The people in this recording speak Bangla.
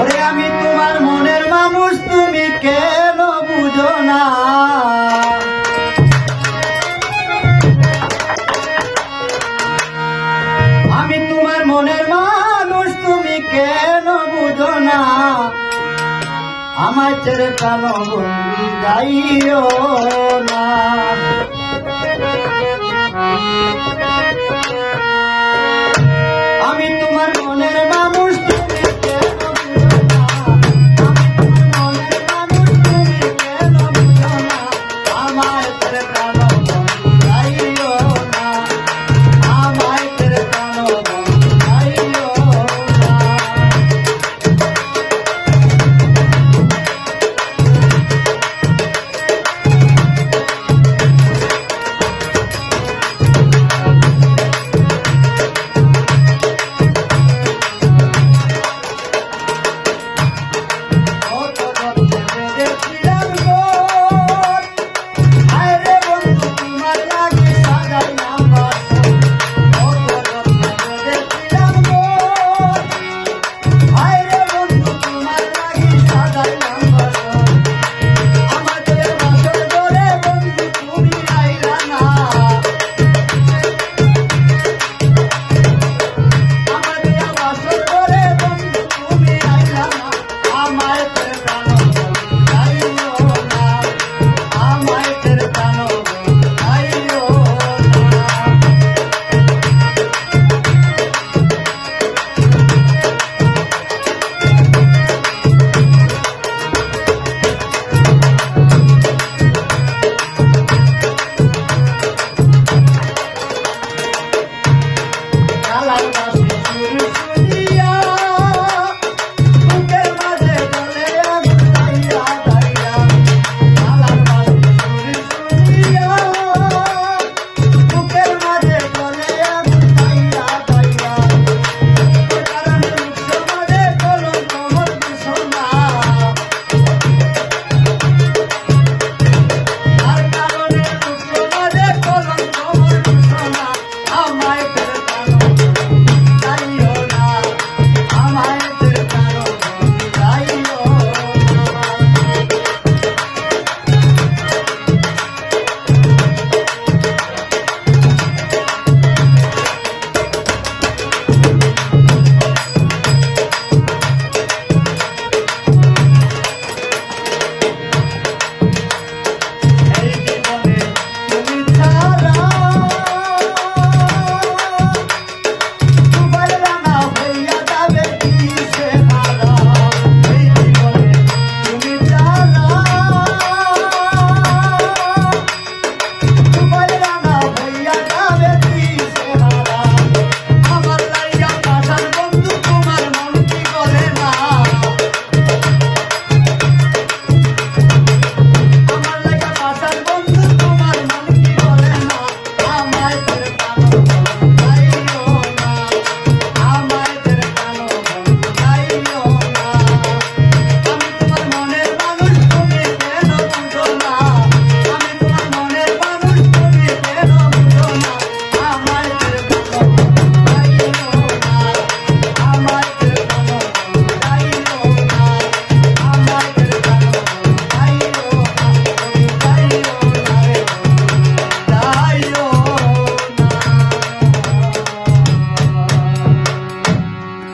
ওরে আমি তোমার মনের মানুষ, তুমি কেন বুঝো না? আমি তোমার মনের মানুষ, তুমি কেন বুঝো না? আমার ছেড়ে প্রাণ বন্দি না। Thank you.